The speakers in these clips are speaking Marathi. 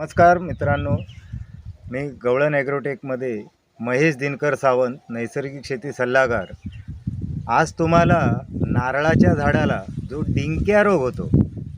नमस्कार मित्रांनो. मी गवळण ॲग्रोटेकमध्ये महेश दिनकर सावंत नैसर्गिक शेती सल्लागार. आज तुम्हाला नारळाच्या झाडाला जो डिंक्या रोग होतो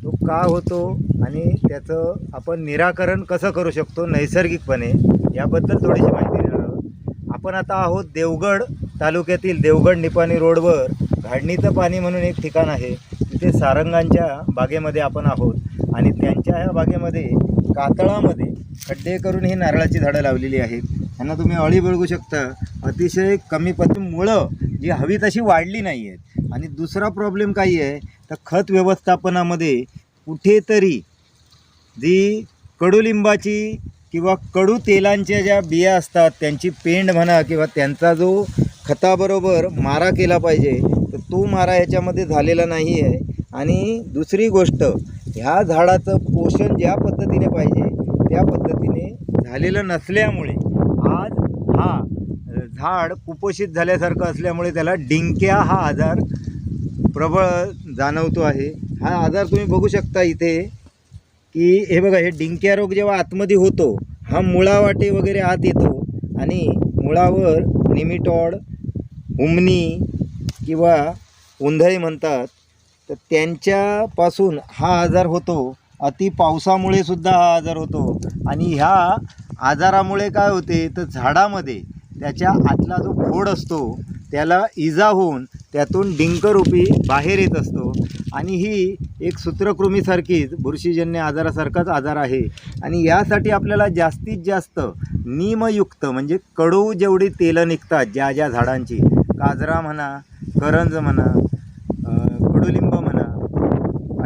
तो का होतो आणि त्याचं आपण निराकरण कसं करू शकतो नैसर्गिकपणे याबद्दल थोडीशी माहिती देणार आहोत. आपण आता आहोत देवगड तालुक्यातील देवगड निपाणी रोडवर. घाडणीचं पाणी म्हणून एक ठिकाण आहे. तिथे सारंगांच्या बागेमध्ये आपण आहोत आणि त्यांच्या ह्या बागेमध्ये कातळामध्ये खड्डे करून ही नारळाची झाडं लावलेली आहेत. त्यांना तुम्ही अळी बळगू शकता. अतिशय कमी पती मुळं जी हवी तशी वाढली नाही आहेत आणि दुसरा प्रॉब्लेम काही आहे तर खत व्यवस्थापनामध्ये कुठेतरी जी कडुलिंबाची किंवा कडू तेलांच्या ज्या बिया असतात त्यांची पेंड म्हणा किंवा त्यांचा जो खताबरोबर मारा केला पाहिजे तर तो मारा ह्याच्यामध्ये झालेला नाही आहे आणि दुसरी गोष्ट ह्या झाडाचं पोषण ज्या पद्धतीने पाहिजे त्या पद्धतीने झालेलं नसल्यामुळे आज हा झाड कुपोषित झाल्यासारखं असल्यामुळे त्याला डिंक्या हा आजार प्रबळ जाणवतो आहे. हा आजार तुम्ही बघू शकता इथे की हे बघा हे डिंक्या रोग जेव्हा आतमध्ये होतो हा मुळावाटे वगैरे आत येतो आणि मुळावर निमिटॉड उमनी किंवा उंधळी म्हणतात तर त्यांच्यापासून हा आजार होतो. अति पावसामुळे सुद्धा हा आजार होतो. आणि ह्या आजारामुळे काय होते? तर झाडामध्ये त्याच्या आतला जो खोड असतो त्याला इजा होऊन त्यातून डिंकरूपी बाहेर येत असतो. आणि ही एक सूत्रकृमीसारखीच बुरशीजन्य आजारासारखाच आजार आहे. आणि यासाठी आपल्याला जास्तीत जास्त निमयुक्त म्हणजे कडू जेवढी तेलं निघतात ज्या ज्या झाडांची काजरा म्हणा करंज म्हणा म्हणा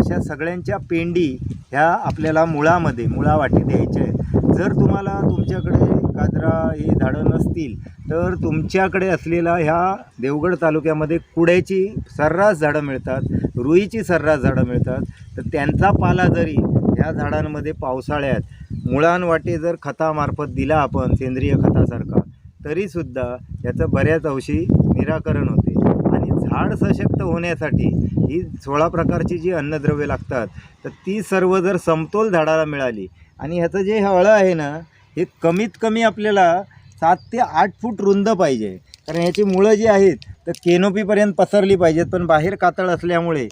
अशा सगळ्यांच्या पेंडी ह्या आपल्याला मुळामध्ये मुळावाटी द्यायच्या आहेत. जर तुम्हाला तुमच्याकडे काजरा ही झाडं नसतील तर तुमच्याकडे असलेला ह्या देवगड तालुक्यामध्ये कुड्याची सर्रास झाडं मिळतात रुईची सर्रास झाडं मिळतात. तर त्यांचा पाला जरी ह्या झाडांमध्ये पावसाळ्यात मुळांवाटे जर खतामार्फत दिला आपण सेंद्रिय खतासारखा तरीसुद्धा याचं बऱ्याच अंशी निराकरण होते. आणि झाड सशक्त होण्यासाठी ही सोळा प्रकारची जी अन्नद्रव्ये लागतात तर ती सर्व जर समतोल झाडाला मिळाली आणि ह्याचं जे हळं आहे ना हे कमीत कमी आपल्याला सात ते आठ फूट रुंद पाहिजे. कारण ह्याची मुळं जी आहेत तर केनोपीपर्यंत पसरली पाहिजेत. पण बाहेर कातळ असल्यामुळे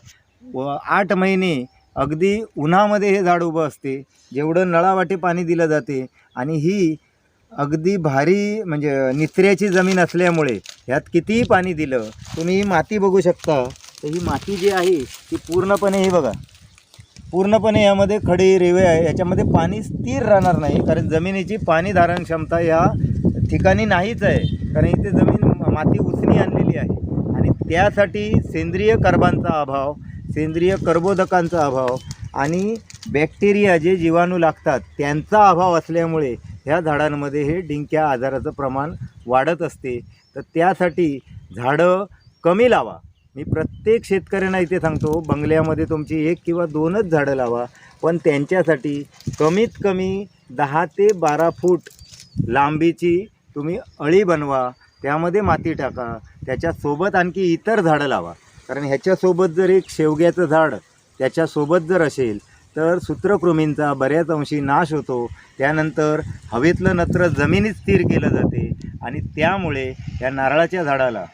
व आठ महिने अगदी उन्हामध्ये हे झाड उभं असते. जेवढं नळावाटे पाणी दिलं जाते आणि ही अगदी भारी म्हणजे निचऱ्याची जमीन असल्यामुळे ह्यात कितीही पाणी दिलं तुम्ही ही माती बघू शकता. तर ही माती जी आहे ती पूर्णपणे हे बघा. पूर्णपणे यामध्ये खडे रेवे आहे. याच्यामध्ये पाणी स्थिर राहणार नाही कारण जमिनीची पाणी धारण क्षमता या ठिकाणी नाहीच आहे. कारण इथे जमीन माती उसणी आणलेली आहे. आणि त्यासाठी सेंद्रिय कर्बांचा अभाव सेंद्रिय कर्बोदकांचा अभाव आणि बॅक्टेरिया जे जीवाणू लागतात त्यांचा अभाव असल्यामुळे ह्या झाडांमध्ये हे डिंक्या आजाराचं प्रमाण वाढत असते. तर त्यासाठी झाडं कमी लावा. मी प्रत्येक शेतकऱ्यांना इथे सांगतो बंगल्यामध्ये तुमची एक किंवा दोनच झाडं लावा पण त्यांच्यासाठी कमीत कमी दहा ते बारा फूट लांबीची तुम्ही अळी बनवा त्यामध्ये माती टाका त्याच्यासोबत आणखी इतर झाडं लावा. कारण ह्याच्यासोबत जर एक शेवग्याचं झाड त्याच्यासोबत जर असेल तर सूत्रकृमींचा बऱ्याच अंशी नाश होतो. त्यानंतर हवेतलं नत्र जमिनीत स्थिर केलं जाते आणि त्यामुळे या नारळाच्या झाडाला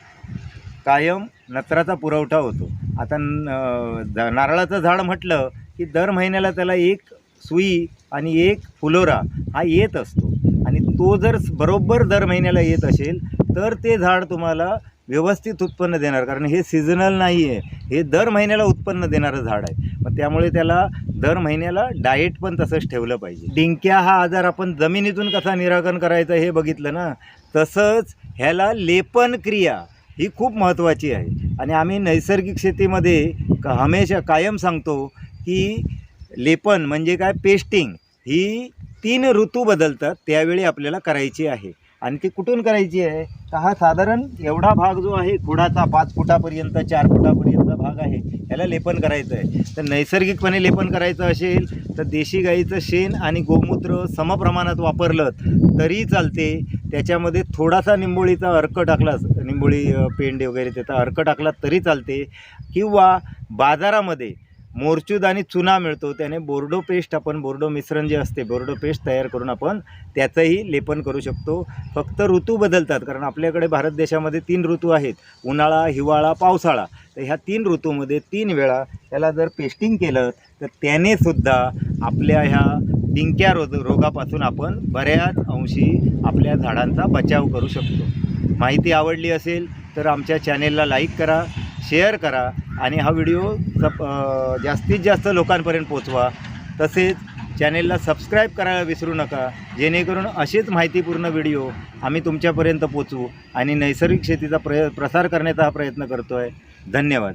कायम नत्राचा पुरवठा होतो. आता न- नारळाचं झाड म्हटलं की दर महिन्याला त्याला एक सुई आणि एक फुलोरा हा येत असतो. आणि तो जर बरोबर दर महिन्याला येत असेल तर ते झाड तुम्हाला व्यवस्थित उत्पन्न देणार. कारण हे सिजनल नाही आहे हे दर महिन्याला उत्पन्न देणारं झाड आहे. मग त्यामुळे त्याला दर महिन्याला डाएट पण तसंच ठेवलं पाहिजे. डिंक्या हा आजार आपण जमिनीतून कसा निराकरण करायचं हे बघितलं ना तसंच ह्याला लेपन क्रिया ही खूप महत्त्वाची आहे. आणि आम्ही नैसर्गिक शेतीमध्ये क हमेशा कायम सांगतो की लेपन म्हणजे काय? पेस्टिंग ही तीन ऋतू बदलतात त्यावेळी आपल्याला करायची आहे. आणि ती कुठून करायची आहे? तर हा साधारण एवढा भाग जो आहे खुडाचा पाच फुटापर्यंत चार फुटापर्यंत भाग आहे. याला लेपन करायचं आहे. तर नैसर्गिकपणे लेपन करायचं असेल तर देशी गाईचं शेण आणि गोमूत्र समप्रमाणात वापरलं तरी चालते. त्याच्यामध्ये थोडासा निंबोळीचा अर्क टाकलास निंबोळी पेंडे वगैरे त्याचा अर्क टाकला तरी चालते. किंवा बाजारामध्ये मोरचूद आणि चुना मिळतो. त्याने बोर्डो पेस्ट आपण बोर्डो मिश्रण जे असते बोर्डो पेस्ट तयार करून आपण त्याचंही लेपन करू शकतो. फक्त ऋतू बदलतात कारण आपल्याकडे भारत देशामध्ये तीन ऋतू आहेत. उन्हाळा हिवाळा पावसाळा. तर ह्या तीन ऋतूमध्ये तीन वेळा त्याला जर पेस्टिंग केलं तर त्याने सुद्धा आपल्या ह्या डिंक्या रोग रोगापासून आपण बऱ्याच अंशी आपल्या झाडांचा बचाव करू शकतो. माहिती आवडली असेल तर आमच्या चॅनेलला लाईक करा शेअर करा आणि हा व्हिडिओ सप जास्तीत जास्त लोकांपर्यंत पोचवा. तसेच चॅनेलला सबस्क्राईब करायला विसरू नका. जेणेकरून असेच माहितीपूर्ण व्हिडिओ आम्ही तुमच्यापर्यंत पोचवू आणि नैसर्गिक शेतीचा प्रय प्रसार करण्याचा हा प्रयत्न करतो आहे धन्यवाद.